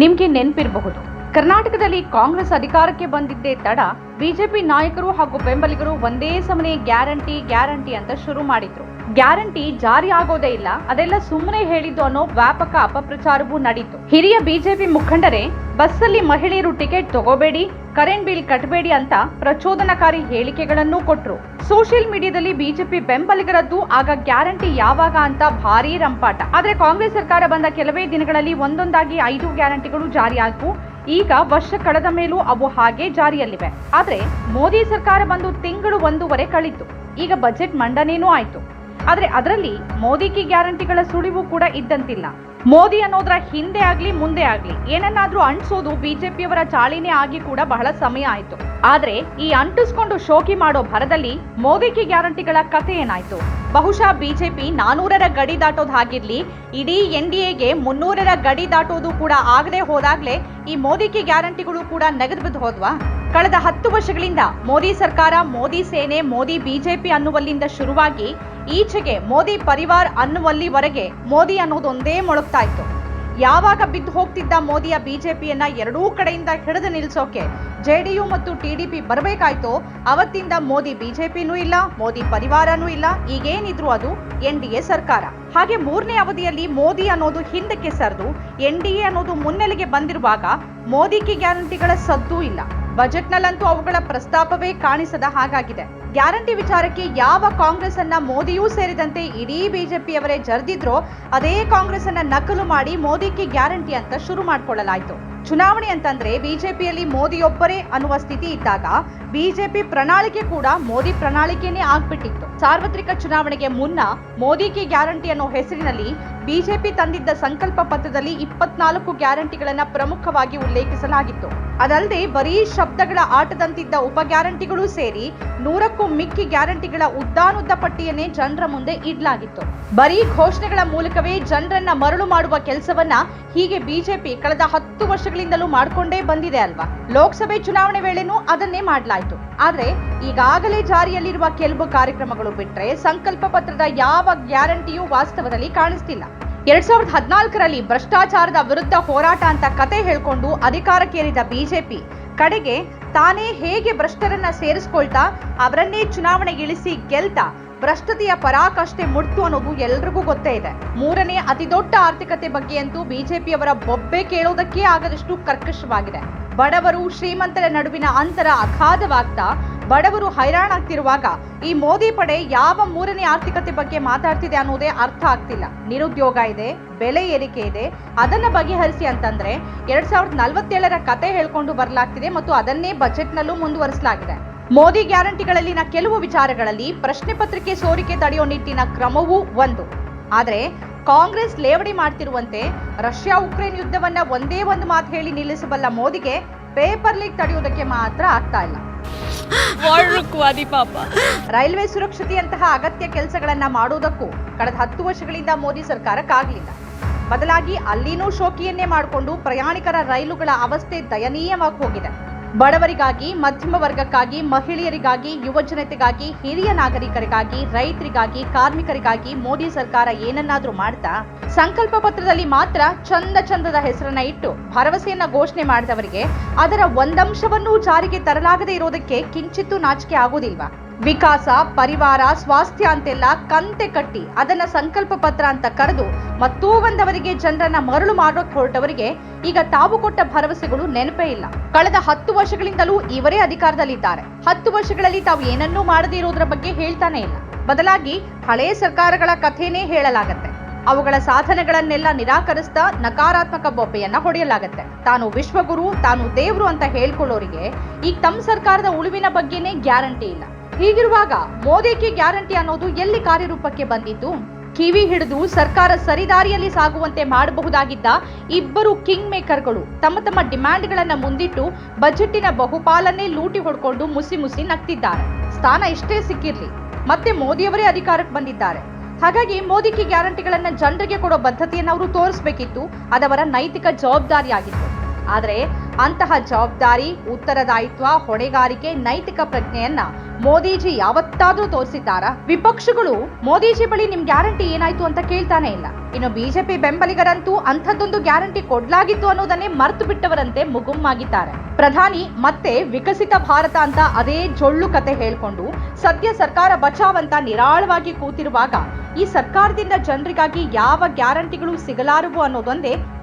ನಿಮ್ಗೆ ನೆನಪಿರಬಹುದು ಕರ್ನಾಟಕದಲ್ಲಿ ಕಾಂಗ್ರೆಸ್ ಅಧಿಕಾರಕ್ಕೆ ಬಂದಿದ್ದೇ ತಡ, ಬಿಜೆಪಿ ನಾಯಕರು ಹಾಗೂ ಬೆಂಬಲಿಗರು ಒಂದೇ ಸಮನೆ ಗ್ಯಾರಂಟಿ ಗ್ಯಾರಂಟಿ ಅಂತ ಶುರು ಮಾಡಿದ್ರು. ಗ್ಯಾರಂಟಿ ಜಾರಿ ಆಗೋದೇ ಇಲ್ಲ, ಅದೆಲ್ಲ ಸುಮ್ಮನೆ ಹೇಳಿದ್ದು ಅನ್ನೋ ವ್ಯಾಪಕ ಅಪಪ್ರಚಾರವೂ ನಡೀತು. ಹಿರಿಯ ಬಿಜೆಪಿ ಮುಖಂಡರೇ, ಬಸ್ಸಲ್ಲಿ ಮಹಿಳೆಯರು ಟಿಕೆಟ್ ತಗೋಬೇಡಿ, ಕರೆಂಟ್ ಬಿಲ್ ಕಟ್ಟಬೇಡಿ ಅಂತ ಪ್ರಚೋದನಕಾರಿ ಹೇಳಿಕೆಗಳನ್ನು ಕೊಟ್ರು. ಸೋಷಿಯಲ್ ಮೀಡಿಯಾದಲ್ಲಿ ಬಿಜೆಪಿ ಬೆಂಬಲಿಗರದ್ದು ಆಗ ಗ್ಯಾರಂಟಿ ಯಾವಾಗ ಅಂತ ಭಾರೀ ರಂಪಾಟ. ಆದ್ರೆ ಕಾಂಗ್ರೆಸ್ ಸರ್ಕಾರ ಬಂದ ಕೆಲವೇ ದಿನಗಳಲ್ಲಿ ಒಂದೊಂದಾಗಿ ಐದು ಗ್ಯಾರಂಟಿಗಳು ಜಾರಿಯಾದವು ಈಗ ವರ್ಷ ಕಳೆದ ಮೇಲೂ ಅವು ಹಾಗೆ ಜಾರಿಯಲ್ಲಿವೆ. ಆದರೆ ಮೋದಿ ಸರ್ಕಾರ ಬಂದು ತಿಂಗಳು ಒಂದೂವರೆ ಕಳಿತು. ಈಗ ಬಜೆಟ್ ಮಂಡನೆಯೂ ಆಯ್ತು. ಆದ್ರೆ ಅದರಲ್ಲಿ ಮೋದಿ ಕಿ ಗ್ಯಾರಂಟಿಗಳ ಸುಳಿವು ಕೂಡ ಇದ್ದಂತಿಲ್ಲ. ಮೋದಿ ಅನ್ನೋದ್ರ ಹಿಂದೆ ಆಗ್ಲಿ, ಮುಂದೆ ಆಗ್ಲಿ, ಏನನ್ನಾದ್ರೂ ಅಂಟಿಸೋದು ಬಿಜೆಪಿಯವರ ಚಾಳಿನೇ ಆಗಿ ಕೂಡ ಬಹಳ ಸಮಯ ಆಯ್ತು. ಆದ್ರೆ ಈ ಅಂಟಿಸ್ಕೊಂಡು ಶೋಕಿ ಮಾಡೋ ಭರದಲ್ಲಿ ಮೋದಿ ಕಿ ಗ್ಯಾರಂಟಿಗಳ ಕಥೆ ಏನಾಯ್ತು? ಬಹುಶಃ ಬಿಜೆಪಿ ನಾನೂರರ ಗಡಿ ದಾಟೋದು ಹಾಗಿರ್ಲಿ, ಇಡೀ ಎನ್ ಡಿ ಎಗೆ ಮುನ್ನೂರರ ಗಡಿ ದಾಟೋದು ಕೂಡ ಆಗದೆ ಹೋದಾಗ್ಲೇ ಈ ಮೋದಿ ಕಿ ಗ್ಯಾರಂಟಿಗಳು ಕೂಡ ನೆಗೆದು ಬಿದ್ದು ಹೋದ್ವಾ? ಕಳೆದ ಹತ್ತು ವರ್ಷಗಳಿಂದ ಮೋದಿ ಸರ್ಕಾರ, ಮೋದಿ ಸೇನೆ, ಮೋದಿ ಬಿಜೆಪಿ ಅನ್ನುವಲ್ಲಿಂದ ಶುರುವಾಗಿ ಈಚೆಗೆ ಮೋದಿ ಪರಿವಾರ್ ಅನ್ನುವಲ್ಲಿವರೆಗೆ ಮೋದಿ ಅನ್ನೋದೊಂದೇ ಮೊಳಗ್ತಾ ಇತ್ತು. ಯಾವಾಗ ಬಿದ್ದು ಹೋಗ್ತಿದ್ದ ಮೋದಿಯ ಬಿಜೆಪಿಯನ್ನ ಎರಡೂ ಕಡೆಯಿಂದ ಹಿಡಿದು ನಿಲ್ಸೋಕೆ ಜೆಡಿಯು ಮತ್ತು ಟಿಡಿಪಿ ಬರಬೇಕಾಯ್ತೋ, ಅವತ್ತಿಂದ ಮೋದಿ ಬಿಜೆಪಿನೂ ಇಲ್ಲ, ಮೋದಿ ಪರಿವಾರನೂ ಇಲ್ಲ, ಈಗೇನಿದ್ರು ಅದು ಎನ್ ಡಿ ಎ ಸರ್ಕಾರ. ಹಾಗೆ ಮೂರನೇ ಅವಧಿಯಲ್ಲಿ ಮೋದಿ ಅನ್ನೋದು ಹಿಂದಕ್ಕೆ ಸರಿದು, ಎನ್ ಡಿ ಎ ಅನ್ನೋದು ಮುನ್ನೆಲೆಗೆ ಬಂದಿರುವಾಗ ಮೋದಿಗೆ ಗ್ಯಾರಂಟಿಗಳ ಸದ್ದೂ ಇಲ್ಲ. ಬಜೆಟ್ನಲ್ಲಂತೂ ಅವುಗಳ ಪ್ರಸ್ತಾಪವೇ ಕಾಣಿಸದ ಹಾಗಾಗಿದೆ. ಗ್ಯಾರಂಟಿ ವಿಚಾರಕ್ಕೆ ಯಾವ ಕಾಂಗ್ರೆಸ್ ಅನ್ನ ಮೋದಿಯೂ ಸೇರಿದಂತೆ ಇಡೀ ಬಿಜೆಪಿಯವರೇ ಜರ್ದಿದ್ರೋ ಅದೇ ಕಾಂಗ್ರೆಸ್ ಅನ್ನ ನಕಲು ಮಾಡಿ ಮೋದಿಗೆ ಗ್ಯಾರಂಟಿ ಅಂತ ಶುರು ಮಾಡ್ಕೊಳ್ಳಲಾಯ್ತು. ಚುನಾವಣೆ ಅಂತಂದ್ರೆ ಬಿಜೆಪಿಯಲ್ಲಿ ಮೋದಿಯೊಬ್ಬರೇ ಅನ್ನುವ ಸ್ಥಿತಿ ಇದ್ದಾಗ ಬಿಜೆಪಿ ಪ್ರಣಾಳಿಕೆ ಕೂಡ ಮೋದಿ ಪ್ರಣಾಳಿಕೆನೇ ಆಗ್ಬಿಟ್ಟಿತ್ತು. ಸಾರ್ವತ್ರಿಕ ಚುನಾವಣೆಗೆ ಮುನ್ನ ಮೋದಿಗೆ ಗ್ಯಾರಂಟಿ ಅನ್ನೋ ಹೆಸರಿನಲ್ಲಿ ಬಿಜೆಪಿ ತಂದಿದ್ದ ಸಂಕಲ್ಪ ಪತ್ರದಲ್ಲಿ ಇಪ್ಪತ್ನಾಲ್ಕು ಗ್ಯಾರಂಟಿಗಳನ್ನು ಪ್ರಮುಖವಾಗಿ ಉಲ್ಲೇಖಿಸಲಾಗಿತ್ತು. ಅದಲ್ಲದೆ ಬರೀ ಶಬ್ದಗಳ ಆಟದಂತಿದ್ದ ಉಪ ಗ್ಯಾರಂಟಿಗಳೂ ಸೇರಿ ನೂರಕ್ಕೂ ಮಿಕ್ಕಿ ಗ್ಯಾರಂಟಿಗಳ ಉದ್ದಾನುದ್ದ ಪಟ್ಟಿಯನ್ನೇ ಜನರ ಮುಂದೆ ಇಡಲಾಗಿತ್ತು. ಬರೀ ಘೋಷಣೆಗಳ ಮೂಲಕವೇ ಜನರನ್ನ ಮರಳು ಮಾಡುವ ಕೆಲಸವನ್ನ ಹೀಗೆ ಬಿಜೆಪಿ ಕಳೆದ ಹತ್ತು ವರ್ಷಗಳಿಂದಲೂ ಮಾಡ್ಕೊಂಡೇ ಬಂದಿದೆ ಅಲ್ವಾ? ಲೋಕಸಭೆ ಚುನಾವಣೆ ವೇಳೆನೂ ಅದನ್ನೇ ಮಾಡಲಾಯಿತು. ಆದ್ರೆ ಈಗಾಗಲೇ ಜಾರಿಯಲ್ಲಿರುವ ಕೆಲವು ಕಾರ್ಯಕ್ರಮಗಳು ಬಿಟ್ಟರೆ ಸಂಕಲ್ಪ ಪತ್ರದ ಯಾವ ಗ್ಯಾರಂಟಿಯೂ ವಾಸ್ತವದಲ್ಲಿ ಕಾಣಿಸ್ತಿಲ್ಲ. ಎರಡ್ ಸಾವಿರದ ಹದಿನಾಲ್ಕರಲ್ಲಿ ಭ್ರಷ್ಟಾಚಾರದ ವಿರುದ್ಧ ಹೋರಾಟ ಅಂತ ಕತೆ ಹೇಳ್ಕೊಂಡು ಅಧಿಕಾರಕ್ಕೇರಿದ ಬಿಜೆಪಿ. ಕಡೆಗೆ ತಾನೇ ಹೇಗೆ ಭ್ರಷ್ಟರನ್ನ ಸೇರಿಸ್ಕೊಳ್ತಾ ಅವರನ್ನೇ ಚುನಾವಣೆಗೆ ಇಳಿಸಿ ಗೆಲ್ತಾ ಭ್ರಷ್ಟತೆಯ ಪರಾಕಾಷ್ಠೆ ಮುಟ್ತು ಅನ್ನೋದು ಎಲ್ರಿಗೂ ಗೊತ್ತೇ ಇದೆ. ಮೂರನೇ ಅತಿದೊಡ್ಡ ಆರ್ಥಿಕತೆ ಬಗ್ಗೆ ಅಂತೂ ಬಿಜೆಪಿಯವರ ಬೊಬ್ಬೆ ಕೇಳೋದಕ್ಕೆ ಆಗದಷ್ಟು ಕರ್ಕಶವಾಗಿದೆ. ಬಡವರು ಶ್ರೀಮಂತರ ನಡುವಿನ ಅಂತರ ಅಗಾಧವಾಗ್ತಾ ಬಡವರು ಹೈರಾಣಾಗ್ತಿರುವಾಗ ಈ ಮೋದಿ ಪಡೆ ಯಾವ ಮೂರನೇ ಆರ್ಥಿಕತೆ ಬಗ್ಗೆ ಮಾತಾಡ್ತಿದೆ ಅನ್ನೋದೇ ಅರ್ಥ ಆಗ್ತಿಲ್ಲ. ನಿರುದ್ಯೋಗ ಇದೆ, ಬೆಲೆ ಏರಿಕೆ ಇದೆ, ಅದನ್ನ ಬಗೆಹರಿಸಿ ಅಂತಂದ್ರೆ ಎರಡ್ ಸಾವಿರದ ನಲವತ್ತೇಳರ ಕತೆ ಹೇಳ್ಕೊಂಡು ಬರಲಾಗ್ತಿದೆ ಮತ್ತು ಅದನ್ನೇ ಬಜೆಟ್ನಲ್ಲೂ ಮುಂದುವರಿಸಲಾಗಿದೆ. ಮೋದಿ ಗ್ಯಾರಂಟಿಗಳಲ್ಲಿನ ಕೆಲವು ವಿಚಾರಗಳಲ್ಲಿ ಪ್ರಶ್ನೆ ಪತ್ರಿಕೆ ಸೋರಿಕೆ ತಡೆಯೋ ನಿಟ್ಟಿನ ಕ್ರಮವೂ ಒಂದು. ಆದ್ರೆ ಕಾಂಗ್ರೆಸ್ ಲೇವಡಿ ಮಾಡ್ತಿರುವಂತೆ ರಷ್ಯಾ ಉಕ್ರೇನ್ ಯುದ್ಧವನ್ನ ಒಂದೇ ಒಂದು ಮಾತು ಹೇಳಿ ನಿಲ್ಲಿಸಬಲ್ಲ ಮೋದಿಗೆ ಪೇಪರ್ ಲೀಕ್ ತಡೆಯುವುದಕ್ಕೆ ಮಾತ್ರ ಆಗ್ತಾ ಇಲ್ಲ. ರೈಲ್ವೆ ಸುರಕ್ಷತೆಯಂತಹ ಅಗತ್ಯ ಕೆಲಸಗಳನ್ನ ಮಾಡುವುದಕ್ಕೂ ಕಳೆದ ಹತ್ತು ವರ್ಷಗಳಿಂದ ಮೋದಿ ಸರ್ಕಾರಕ್ಕಾಗಲಿಲ್ಲ. ಬದಲಾಗಿ ಅಲ್ಲಿನೂ ಶೋಕಿಯನ್ನೇ ಮಾಡಿಕೊಂಡು ಪ್ರಯಾಣಿಕರ ರೈಲುಗಳ ಅವಸ್ಥೆ ದಯನೀಯವಾಗಿ ಹೋಗಿದೆ. ಬಡವರಿಗಾಗಿ, ಮಧ್ಯಮ ವರ್ಗಕ್ಕಾಗಿ, ಮಹಿಳೆಯರಿಗಾಗಿ, ಯುವ ಜನತೆಗಾಗಿ, ಹಿರಿಯ ನಾಗರಿಕರಿಗಾಗಿ, ರೈತರಿಗಾಗಿ, ಕಾರ್ಮಿಕರಿಗಾಗಿ ಮೋದಿ ಸರ್ಕಾರ ಏನನ್ನಾದ್ರೂ ಮಾಡ್ತಾ, ಸಂಕಲ್ಪ ಪತ್ರದಲ್ಲಿ ಮಾತ್ರ ಚಂದ ಚಂದದ ಹೆಸರನ್ನ ಇಟ್ಟು ಭರವಸೆಯನ್ನ ಘೋಷಣೆ ಮಾಡಿದವರಿಗೆ ಅದರ ಒಂದಂಶವನ್ನೂ ಜಾರಿಗೆ ತರಲಾಗದೇ ಇರೋದಕ್ಕೆ ಕಿಂಚಿತ್ತೂ ನಾಚಿಕೆ ಆಗೋದಿಲ್ವಾ? ವಿಕಾಸ, ಪರಿವಾರ, ಸ್ವಾಸ್ಥ್ಯ ಅಂತೆಲ್ಲ ಕಂತೆ ಕಟ್ಟಿ ಅದನ್ನ ಸಂಕಲ್ಪ ಪತ್ರ ಅಂತ ಕರೆದು ಮತ್ತೂ ಒಂದವರಿಗೆ ಜನರನ್ನ ಮರಳು ಮಾಡೋಕೆ ಹೊರಟವರಿಗೆ ಈಗ ತಾವು ಕೊಟ್ಟ ಭರವಸೆಗಳು ನೆನಪೇ ಇಲ್ಲ. ಕಳೆದ ಹತ್ತು ವರ್ಷಗಳಿಂದಲೂ ಇವರೇ ಅಧಿಕಾರದಲ್ಲಿದ್ದಾರೆ. ಹತ್ತು ವರ್ಷಗಳಲ್ಲಿ ತಾವು ಏನನ್ನೂ ಮಾಡದೇ ಇರೋದ್ರ ಬಗ್ಗೆ ಹೇಳ್ತಾನೆ ಇಲ್ಲ. ಬದಲಾಗಿ ಹಳೇ ಸರ್ಕಾರಗಳ ಕಥೆನೇ ಹೇಳಲಾಗತ್ತೆ. ಅವುಗಳ ಸಾಧನೆಗಳನ್ನೆಲ್ಲ ನಿರಾಕರಿಸ್ತಾ ನಕಾರಾತ್ಮಕ ಬೊಬ್ಬೆಯನ್ನ ಹೊಡೆಯಲಾಗತ್ತೆ. ತಾನು ವಿಶ್ವಗುರು, ತಾನು ದೇವ್ರು ಅಂತ ಹೇಳ್ಕೊಳ್ಳೋರಿಗೆ ಈಗ ತಮ್ಮ ಸರ್ಕಾರದ ಉಳುವಿನ ಬಗ್ಗೆನೇ ಗ್ಯಾರಂಟಿ ಇಲ್ಲ. ಹೀಗಿರುವಾಗ ಮೋದಿಗೆ ಗ್ಯಾರಂಟಿ ಅನ್ನೋದು ಎಲ್ಲಿ ಕಾರ್ಯರೂಪಕ್ಕೆ ಬಂದಿತ್ತು ಕಿವಿ ಹಿಡಿದು ಸರ್ಕಾರ ಸರಿದಾರಿಯಲ್ಲಿ ಸಾಗುವಂತೆ ಮಾಡಬಹುದಾಗಿದ್ದ ಇಬ್ಬರು ಕಿಂಗ್ ಮೇಕರ್ಗಳು ತಮ್ಮ ತಮ್ಮ ಡಿಮ್ಯಾಂಡ್ಗಳನ್ನ ಮುಂದಿಟ್ಟು ಬಜೆಟ್ಟಿನ ಬಹುಪಾಲನ್ನೇ ಲೂಟಿ ಹೊಡ್ಕೊಂಡು ಮುಸಿ ಮುಸಿ ನಗ್ತಿದ್ದಾರೆ. ಸ್ಥಾನ ಇಷ್ಟೇ ಸಿಕ್ಕಿರ್ಲಿ. ಮತ್ತೆ ಮೋದಿಯವರೇ ಅಧಿಕಾರಕ್ಕೆ ಬಂದಿದ್ದಾರೆ. ಹಾಗಾಗಿ ಮೋದಿಗೆ ಗ್ಯಾರಂಟಿಗಳನ್ನ ಜನರಿಗೆ ಕೊಡೋ ಬದ್ಧತೆಯನ್ನು ಅವರು ತೋರಿಸಬೇಕಿತ್ತು. ಅದವರ ನೈತಿಕ ಜವಾಬ್ದಾರಿಯಾಗಿತ್ತು. ಆದ್ರೆ ಅಂತಹ ಜವಾಬ್ದಾರಿ, ಉತ್ತರದಾಯಿತ್ವ, ಹೊಣೆಗಾರಿಕೆ, ನೈತಿಕ ಪ್ರಜ್ಞೆಯನ್ನ ಮೋದಿಜಿ ಯಾವತ್ತಾದ್ರೂ ತೋರಿಸಿದ್ದಾರಾ? ವಿಪಕ್ಷಗಳು ಮೋದಿಜಿ ಬಳಿ ನಿಮ್ ಗ್ಯಾರಂಟಿ ಏನಾಯ್ತು ಅಂತ ಕೇಳ್ತಾನೆ ಇಲ್ಲ. ಇನ್ನು ಬಿಜೆಪಿ ಬೆಂಬಲಿಗರಂತೂ ಅಂಥದ್ದೊಂದು ಗ್ಯಾರಂಟಿ ಕೊಡ್ಲಾಗಿತ್ತು ಅನ್ನೋದನ್ನೇ ಮರ್ತು ಬಿಟ್ಟವರಂತೆ ಮುಗುಮ್ಮಾಗಿದ್ದಾರೆ. ಪ್ರಧಾನಿ ಮತ್ತೆ ವಿಕಸಿತ ಭಾರತ ಅಂತ ಅದೇ ಜೊಳ್ಳು ಕತೆ ಹೇಳ್ಕೊಂಡು ಸದ್ಯ ಸರ್ಕಾರ ಬಚಾವ್ ಅಂತ ನಿರಾಳವಾಗಿ ಕೂತಿರುವಾಗ ಈ ಸರ್ಕಾರದಿಂದ ಜನರಿಗಾಗಿ ಯಾವ ಗ್ಯಾರಂಟಿಗಳು ಸಿಗಲಾರವು ಅನ್ನೋದೊಂದೇ